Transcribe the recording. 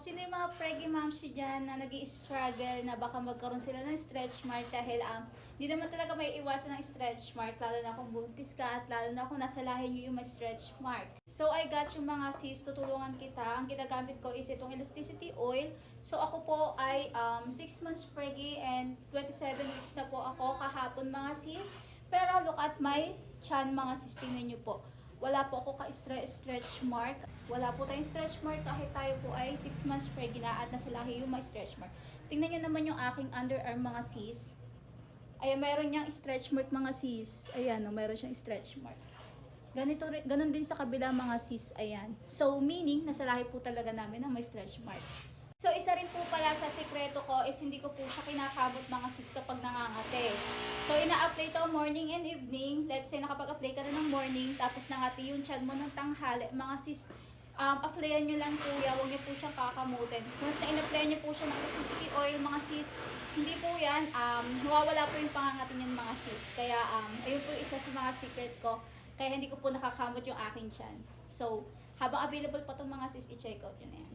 sino yung mga preggy mamsi dyan na nag struggle na baka magkaroon sila ng stretch mark dahil um, di naman talaga may iwasan ng stretch mark lalo na kung buntis ka at lalo na kung nasa lahi nyo yung may stretch mark. So I got yung mga sis, tutulungan kita. Ang ginagamit ko is itong elasticity oil. So ako po ay um, 6 months preggy and 27 weeks na po ako kahapon mga sis. Pero look at my chan mga sis, tingnan nyo po. Wala po ako ka-stretch mark. Wala po tayong stretch mark kahit tayo po ay 6 months pregnant at nasa lahi yung may stretch mark. Tingnan nyo naman yung aking underarm mga sis. Ayan, mayroon niyang stretch mark mga sis. Ayan, no, mayroon siyang stretch mark. Ganito, ganun din sa kabila mga sis, ayan. So, meaning, nasa lahi po talaga namin na may stretch mark. So, isa rin po pala sa sekreto ko is hindi ko po siya kinakamot mga sis kapag nangangate. So, ina-apply to morning and evening. Let's say, nakapag-apply ka na ng morning, tapos nangati yung chan mo ng tanghali. Mga sis, um, applyan nyo lang kuya, huwag nyo po siyang kakamutin. Once na in-applyan nyo po siya ng elasticity oil, mga sis, hindi po yan, um, nawawala po yung pangangati niyan mga sis. Kaya, um, ayun po isa sa mga secret ko. Kaya hindi ko po nakakamot yung aking chan. So, habang available pa itong mga sis, i-check out yun yan.